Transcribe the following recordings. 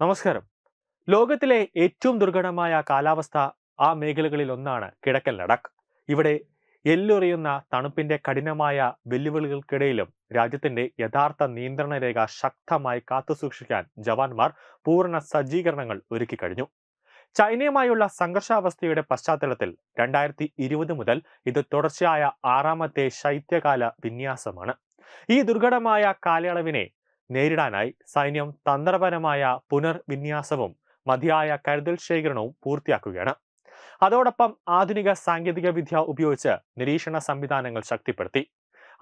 നമസ്കാരം. ലോകത്തിലെ ഏറ്റവും ദുർഘടമായ കാലാവസ്ഥ ആ മേഖലകളിൽ ഒന്നാണ് കിഴക്കൻ ലഡാക്ക്. ഇവിടെ എല്ലുറിയുന്ന തണുപ്പിന്റെ കഠിനമായ വെല്ലുവിളികൾക്കിടയിലും രാജ്യത്തിന്റെ യഥാർത്ഥ നിയന്ത്രണ രേഖ ശക്തമായി കാത്തുസൂക്ഷിക്കാൻ ജവാന്മാർ പൂർണ സജ്ജീകരണങ്ങൾ ഒരുക്കി കഴിഞ്ഞു. ചൈനയുമായുള്ള സംഘർഷാവസ്ഥയുടെ പശ്ചാത്തലത്തിൽ രണ്ടായിരത്തി ഇരുപത് മുതൽ ഇത് തുടർച്ചയായ ആറാമത്തെ ശൈത്യകാല വിന്യാസമാണ്. ഈ ദുർഘടമായ കാലയളവിനെ നേരിടാനായി സൈന്യം തന്ത്രപരമായ പുനർവിന്യാസവും മതിയായ കരുതൽ ശേഖരണവും പൂർത്തിയാക്കുകയാണ്. അതോടൊപ്പം ആധുനിക സാങ്കേതിക വിദ്യ ഉപയോഗിച്ച് നിരീക്ഷണ സംവിധാനങ്ങൾ ശക്തിപ്പെടുത്തി.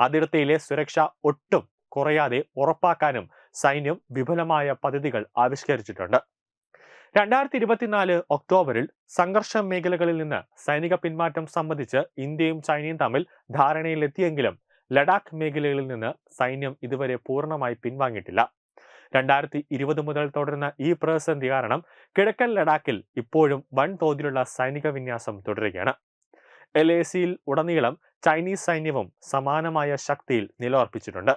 അതിർത്തിയിലെ സുരക്ഷ ഒട്ടും കുറയാതെ ഉറപ്പാക്കാനും സൈന്യം വിപുലമായ പദ്ധതികൾ ആവിഷ്കരിച്ചിട്ടുണ്ട്. രണ്ടായിരത്തി ഇരുപത്തിനാല് ഒക്ടോബറിൽ സംഘർഷ മേഖലകളിൽ നിന്ന് സൈനിക പിന്മാറ്റം സംബന്ധിച്ച് ഇന്ത്യയും ചൈനയും തമ്മിൽ ധാരണയിലെത്തിയെങ്കിലും ലഡാക്ക് മേഖലകളിൽ നിന്ന് സൈന്യം ഇതുവരെ പൂർണമായി പിൻവാങ്ങിയിട്ടില്ല. രണ്ടായിരത്തി ഇരുപത് മുതൽ തുടരുന്ന ഈ പ്രതിസന്ധി കാരണം കിഴക്കൻ ലഡാക്കിൽ ഇപ്പോഴും വൻതോതിലുള്ള സൈനിക വിന്യാസം തുടരുകയാണ്. എൽ എ സിയിൽ ഉടനീളം ചൈനീസ് സൈന്യവും സമാനമായ ശക്തിയിൽ നിലയുറപ്പിച്ചിട്ടുണ്ട്.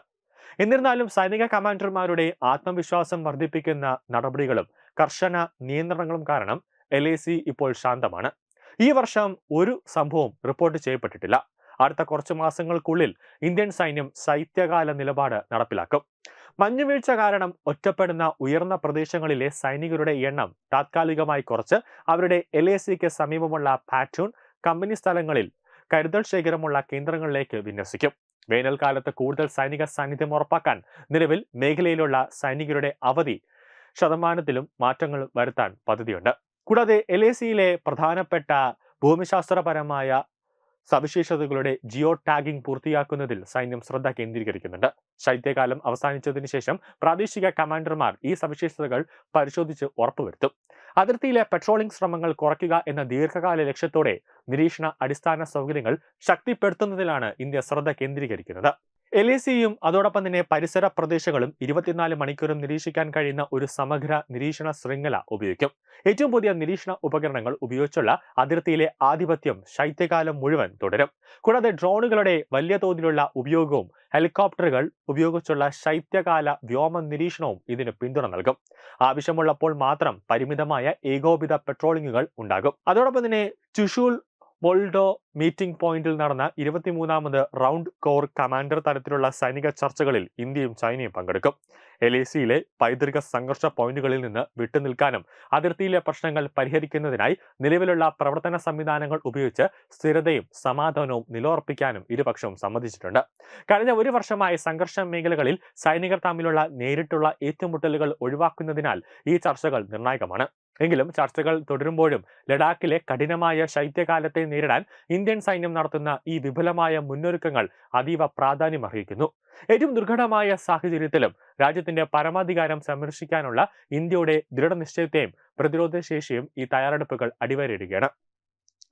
എന്നിരുന്നാലും സൈനിക കമാൻഡർമാരുടെ ആത്മവിശ്വാസം വർദ്ധിപ്പിക്കുന്ന നടപടികളും കർശന നിയന്ത്രണങ്ങളും കാരണം എൽ ഇപ്പോൾ ശാന്തമാണ്. ഈ വർഷം ഒരു സംഭവം റിപ്പോർട്ട് ചെയ്യപ്പെട്ടിട്ടില്ല. അടുത്ത കുറച്ച് മാസങ്ങൾക്കുള്ളിൽ ഇന്ത്യൻ സൈന്യം ശൈത്യകാല നിലപാട് നടപ്പിലാക്കും. മഞ്ഞുവീഴ്ച കാരണം ഒറ്റപ്പെടുന്ന ഉയർന്ന പ്രദേശങ്ങളിലെ സൈനികരുടെ എണ്ണം താത്കാലികമായി കുറച്ച്. അവരുടെ എൽ എ സിക്ക് സമീപമുള്ള പാറ്റൂൺ കമ്പനി സ്ഥലങ്ങളിൽ കരുതൽ ശേഖരമുള്ള കേന്ദ്രങ്ങളിലേക്ക് വിന്യസിക്കും. വേനൽക്കാലത്ത് കൂടുതൽ സൈനിക സാന്നിധ്യം ഉറപ്പാക്കാൻ നിലവിൽ മേഖലയിലുള്ള സൈനികരുടെ അവധി ശതമാനത്തിലും മാറ്റങ്ങൾ വരുത്താൻ പദ്ധതിയുണ്ട്. കൂടാതെ എൽ എ സിയിലെ പ്രധാനപ്പെട്ട ഭൂമിശാസ്ത്രപരമായ സവിശേഷതകളുടെ ജിയോ ടാഗിംഗ് പൂർത്തിയാക്കുന്നതിൽ സൈന്യം ശ്രദ്ധ കേന്ദ്രീകരിക്കുന്നുണ്ട്. ശൈത്യകാലം അവസാനിച്ചതിന് ശേഷം പ്രാദേശിക കമാൻഡർമാർ ഈ സവിശേഷതകൾ പരിശോധിച്ച് ഉറപ്പുവരുത്തും. അതിർത്തിയിലെ പെട്രോളിംഗ് ശ്രമങ്ങൾ കുറയ്ക്കുക എന്ന ദീർഘകാല ലക്ഷ്യത്തോടെ നിരീക്ഷണ അടിസ്ഥാന സൗകര്യങ്ങൾ ശക്തിപ്പെടുത്തുന്നതിലാണ് ഇന്ത്യ ശ്രദ്ധ കേന്ദ്രീകരിക്കുന്നത്. എൽ എ സിയും അതോടൊപ്പം തന്നെ പരിസര പ്രദേശങ്ങളും ഇരുപത്തിനാല് മണിക്കൂറും നിരീക്ഷിക്കാൻ കഴിയുന്ന ഒരു സമഗ്ര നിരീക്ഷണ ശൃംഖല ഉപയോഗിക്കും. ഏറ്റവും പുതിയ നിരീക്ഷണ ഉപകരണങ്ങൾ ഉപയോഗിച്ചുള്ള അതിർത്തിയിലെ ആധിപത്യം ശൈത്യകാലം മുഴുവൻ തുടരും. കൂടാതെ ഡ്രോണുകളുടെ വലിയ തോതിലുള്ള ഉപയോഗവും ഹെലികോപ്റ്ററുകൾ ഉപയോഗിച്ചുള്ള ശൈത്യകാല വ്യോമ നിരീക്ഷണവും ഇതിന് പിന്തുണ നൽകും. ആവശ്യമുള്ളപ്പോൾ മാത്രം പരിമിതമായ ഏകോപിത പെട്രോളിങ്ങുകൾ ഉണ്ടാകും. അതോടൊപ്പം തന്നെ ചുഷൂൾ മൊൾഡോ മീറ്റിംഗ് പോയിന്റിൽ നടന്ന ഇരുപത്തിമൂന്നാമത് റൗണ്ട് കോർ കമാൻഡർ തലത്തിലുള്ള സൈനിക ചർച്ചകളിൽ ഇന്ത്യയും ചൈനയും പങ്കെടുക്കും. എൽ എ സിയിലെ പൈതൃക സംഘർഷ പോയിന്റുകളിൽ നിന്ന് വിട്ടുനിൽക്കാനും അതിർത്തിയിലെ പ്രശ്നങ്ങൾ പരിഹരിക്കുന്നതിനായി നിലവിലുള്ള പ്രവർത്തന സംവിധാനങ്ങൾ ഉപയോഗിച്ച് സ്ഥിരതയും സമാധാനവും നിലയുറപ്പിക്കാനും ഇരുപക്ഷവും സമ്മതിച്ചിട്ടുണ്ട്. കഴിഞ്ഞ ഒരു വർഷമായി സംഘർഷ മേഖലകളിൽ സൈനികർ തമ്മിലുള്ള നേരിട്ടുള്ള ഏറ്റുമുട്ടലുകൾ ഒഴിവാക്കുന്നതിനാൽ ഈ ചർച്ചകൾ നിർണായകമാണ്. എങ്കിലും ചർച്ചകൾ തുടരുമ്പോഴും ലഡാക്കിലെ കഠിനമായ ശൈത്യകാലത്തെ നേരിടാൻ ഇന്ത്യൻ സൈന്യം നടത്തുന്ന ഈ വിപുലമായ മുന്നൊരുക്കങ്ങൾ അതീവ പ്രാധാന്യം അർഹിക്കുന്നു. ഏറ്റവും ദുർഘടമായ സാഹചര്യത്തിലും രാജ്യത്തിന്റെ പരമാധികാരം സംരക്ഷിക്കാനുള്ള ഇന്ത്യയുടെ ദൃഢനിശ്ചയത്തെയും പ്രതിരോധ ശേഷിയും ഈ തയ്യാറെടുപ്പുകൾ അടിവരയിടുകയാണ്.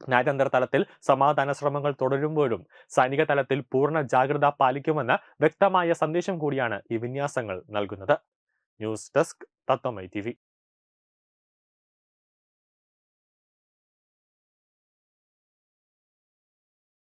നയതന്ത്ര തലത്തിൽ സമാധാന ശ്രമങ്ങൾ തുടരുമ്പോഴും സൈനിക തലത്തിൽ പൂർണ ജാഗ്രത പാലിക്കുമെന്ന വ്യക്തമായ സന്ദേശം കൂടിയാണ് ഈ വിന്യാസങ്ങൾ നൽകുന്നത്. ന്യൂസ് ഡെസ്ക് തത്വമൈ ടി